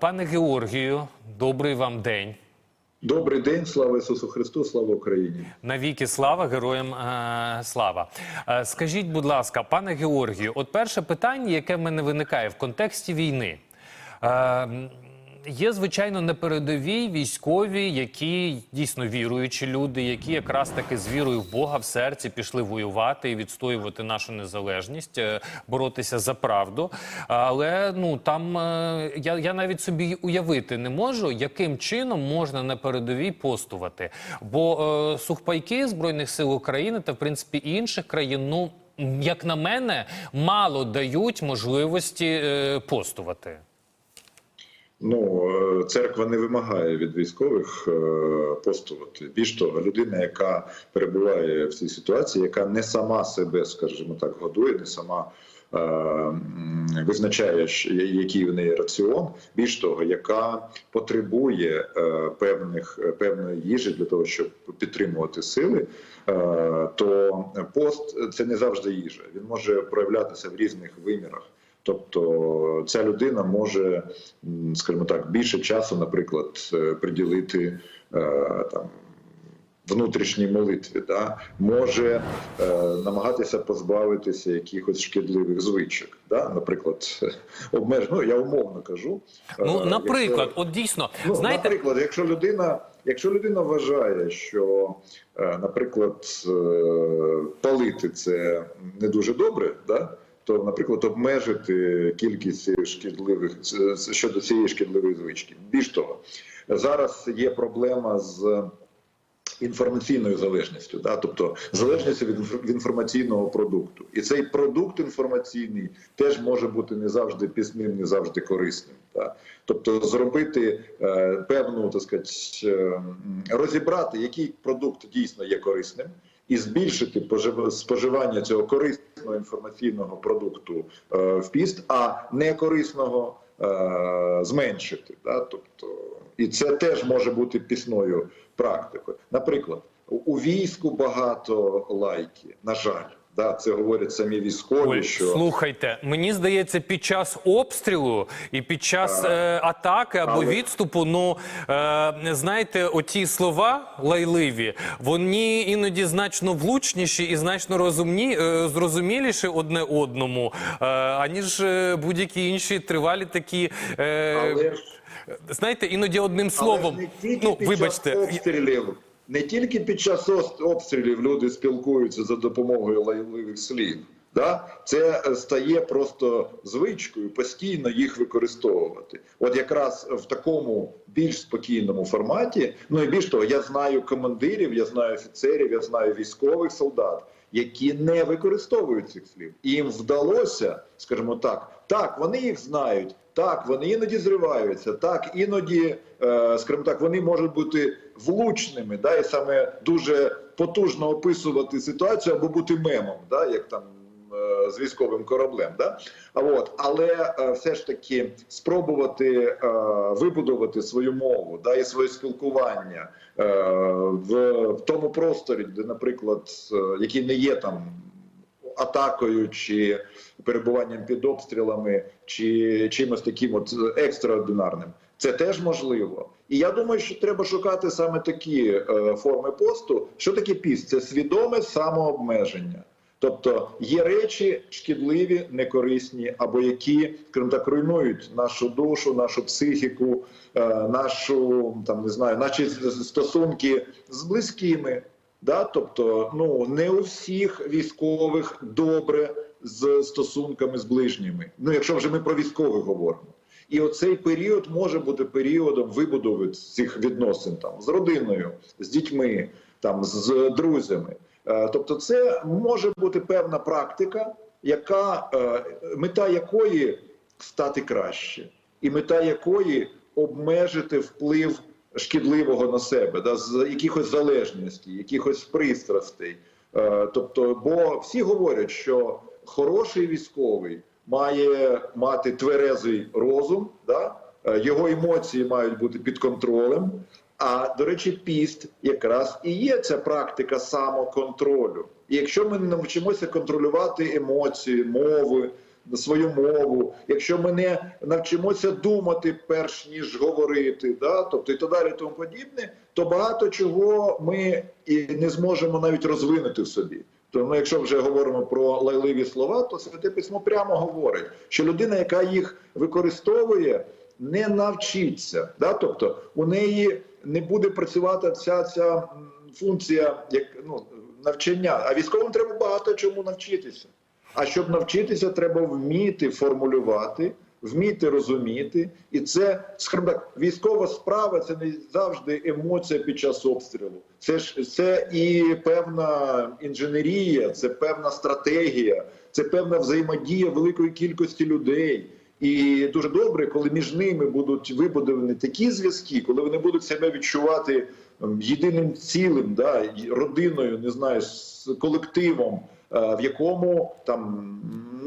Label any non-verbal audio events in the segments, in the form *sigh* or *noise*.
Пане Георгію, добрий вам день. Добрий день, слава Ісусу Христу, слава Україні. Навіки слава, героям е, слава. Е, скажіть, будь ласка, пане Георгію, от перше питання, яке в мене виникає в контексті війни. Е, Є, звичайно, на передовій військові, які дійсно віруючі люди, які якраз таки з вірою в Бога в серці пішли воювати і відстоювати нашу незалежність, е, боротися за правду. Але ну там е, я, я навіть собі уявити не можу, яким чином можна на передовій постувати. Бо е, сухпайки збройних сил України та в принципі інших країн, ну як на мене, мало дають можливості е, постувати. Ну, е, церква не вимагає від військових е, постувати. Більш того, людина, яка перебуває в цій ситуації, яка не сама себе, скажімо так, годує, не сама. е, Визначає, який в неї раціон, більш того, яка потребує е, певних е, певної їжі для того, щоб підтримувати сили, е, то пост це не завжди їжа. Він може проявлятися в різних вимірах. Тобто ця людина може, скажімо так, більше часу, наприклад, е, приділити е, там. Внутрішній молитві да може е, намагатися позбавитися якихось шкідливих звичок, да, наприклад, *laughs* обмеж... ну я умовно кажу. Ну, наприклад, якщо- от дійсно, Ну, знаєте, наприклад, якщо людина, якщо людина вважає, що, е, наприклад, е, палити це не дуже добре, да? То, наприклад, обмежити кількість шкідливих щодо цієї шкідливої звички. Більш того, зараз є проблема з. Інформаційною залежністю, да, тобто залежністю від інформаційного продукту, і цей продукт інформаційний теж може бути не завжди пісним, не завжди корисним. Да. Тобто, зробити е, певну так сказати, е, розібрати, який продукт дійсно є корисним, і збільшити пожив- споживання цього корисного інформаційного продукту е, в піст, а некорисного корисного зменшити. Да? Тобто, і це теж може бути пісною практикою. Наприклад, у війську багато лайки, на жаль. Да, це говорять самі військові, Ой, що слухайте, мені здається, під час обстрілу і під час е, атаки або Але- відступу, ну е, знаєте, оті слова лайливі, вони іноді значно влучніші і значно розумні, е, зрозуміліші одне одному, е, аніж е, будь-які інші тривалі такі. Е, але Знаєте, іноді одним Але ж словом, не тільки ну під вибачте, час обстрілів, не тільки під час обстрілів люди спілкуються за допомогою лайливих слів. Да? Це е, стає просто звичкою постійно їх використовувати. От якраз в такому більш спокійному форматі. Ну і більш того, я знаю командирів, я знаю офіцерів, я знаю військових солдат, які не використовують цих слів. І їм вдалося, скажімо так, так, вони їх знають. Так, вони іноді зриваються, так іноді, е, скажімо так, вони можуть бути влучними, да, і саме дуже потужно описувати ситуацію або бути мемом, да, як там е, з військовим кораблем. Да? От, але е, все ж таки спробувати вибудувати свою мову да, і своє спілкування в, тому просторі, де, наприклад, який не є там атакою чи перебуванням під обстрілами, чи чимось таким от екстраординарним. Це теж можливо. І я думаю, що треба шукати саме такі е, форми посту. Що таке піст? Це свідоме самообмеження. Тобто є речі шкідливі, некорисні, або які, скажімо так, руйнують нашу душу, нашу психіку, е, нашу там не знаю, наші стосунки з близькими. Да? Тобто, ну не у всіх військових добре з стосунками з ближніми. Ну, якщо вже ми про військових говоримо. І оцей період може бути періодом вибудови цих відносин там з родиною, з дітьми, там з друзями. Е, Тобто, це може бути певна практика, яка е, мета якої стати краще, і мета якої обмежити вплив шкідливого на себе, да, з якихось залежностей, якихось пристрастей. Е, Тобто, бо всі говорять, що хороший військовий має мати тверезий розум, да? е, його емоції мають бути під контролем. А до речі, піст якраз і є ця практика самоконтролю. І якщо ми не навчимося контролювати емоції, мови, свою мову, якщо ми не навчимося думати перш ніж говорити, да, тобто і так далі, тому подібне, то багато чого ми і не зможемо навіть розвинути в собі. Тому, якщо вже говоримо про лайливі слова, то святе письмо прямо говорить, що людина, яка їх використовує, не навчиться. Да? Тобто у неї не буде працювати вся ця функція як ну, навчання. А військовим треба багато чому навчитися. А щоб навчитися, треба вміти формулювати, вміти розуміти. І це так, військова справа це не завжди емоція під час обстрілу. Це ж це і певна інженерія, це певна стратегія, це певна взаємодія великої кількості людей. І дуже добре, коли між ними будуть вибудовані такі зв'язки, коли вони будуть себе відчувати єдиним цілим, да, родиною, не знаю, з колективом, в якому там,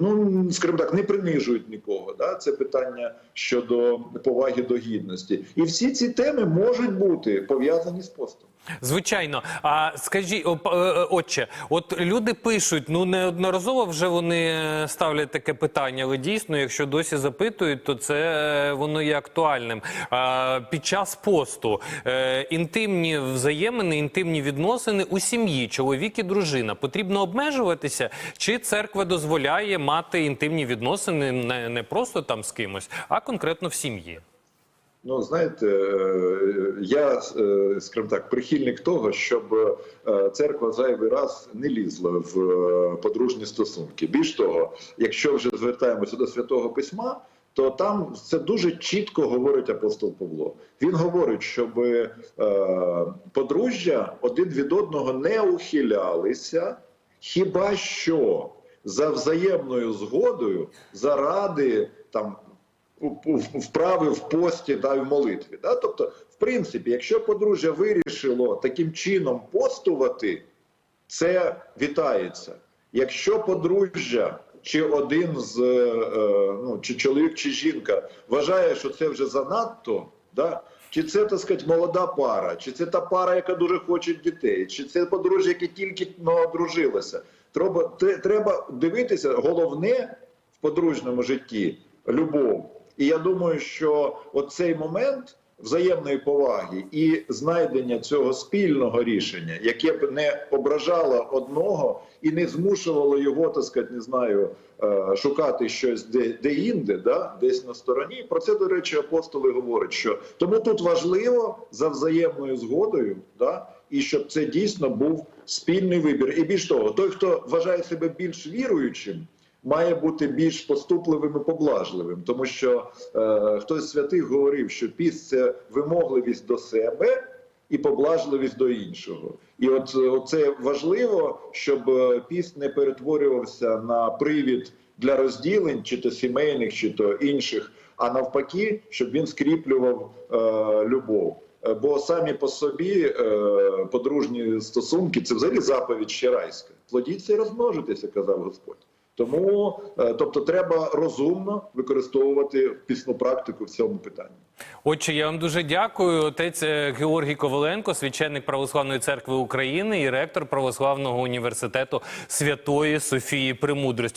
ну скажімо так, не принижують нікого. Да? Це питання щодо поваги до гідності. І всі ці теми можуть бути пов'язані з постом. Звичайно. А скажіть, п- е, отче, от люди пишуть, ну неодноразово вже вони е, ставлять таке питання, але дійсно, якщо досі запитують, то це е, воно є актуальним. А, під час посту е, інтимні взаємини, інтимні відносини у сім'ї, чоловік і дружина, потрібно обмежуватися, чи церква дозволяє мати інтимні відносини не просто там з кимось, а конкретно в сім'ї? Ну, знаєте, е, я, е, скажімо так, прихильник того, щоб е, церква зайвий раз не лізла в подружні стосунки. Більш того, якщо вже звертаємося до святого письма, то там це дуже чітко говорить апостол Павло. Він говорить, щоб подружжя один від одного не ухилялися, хіба що за взаємною згодою заради там вправи в пості та в молитві. Да? Тобто, в принципі, якщо подружжя вирішило таким чином постувати, це вітається. Якщо подружжя чи один з е, е, ну, чи чоловік, чи жінка вважає, що це вже занадто, да? чи це так сказати, молода пара, чи це та пара, яка дуже хоче дітей, чи це подружжя, яке тільки ну, одружилося. Треба, треба дивитися, головне в подружньому житті любов. І я думаю, що оцей момент взаємної поваги і знайдення цього спільного рішення, яке б не ображало одного і не змушувало його, так сказати, не знаю, е, шукати щось де, де інде, да? десь на стороні. Про це, до речі, апостоли говорять, що тому тут важливо за взаємною згодою, да? і щоб це дійсно був спільний вибір. І більш того, той, хто вважає себе більш віруючим, має бути більш поступливим і поблажливим, тому що е, хтось з святих говорив, що піст це вимогливість до себе і поблажливість до іншого. І от е, це важливо, щоб е, піст не перетворювався на привід для розділень, чи то сімейних, чи то інших, а навпаки, щоб він скріплював е, любов. Е, Бо самі по собі е, подружні стосунки це взагалі заповідь ще райська. Плодіться і розмножитися, казав Господь. Тому, е, тобто, треба розумно використовувати пісну практику в цьому питанні. Отче, я вам дуже дякую. Отець е, Георгій Коваленко, священник Православної церкви України і ректор Православного університету Святої Софії Премудрості.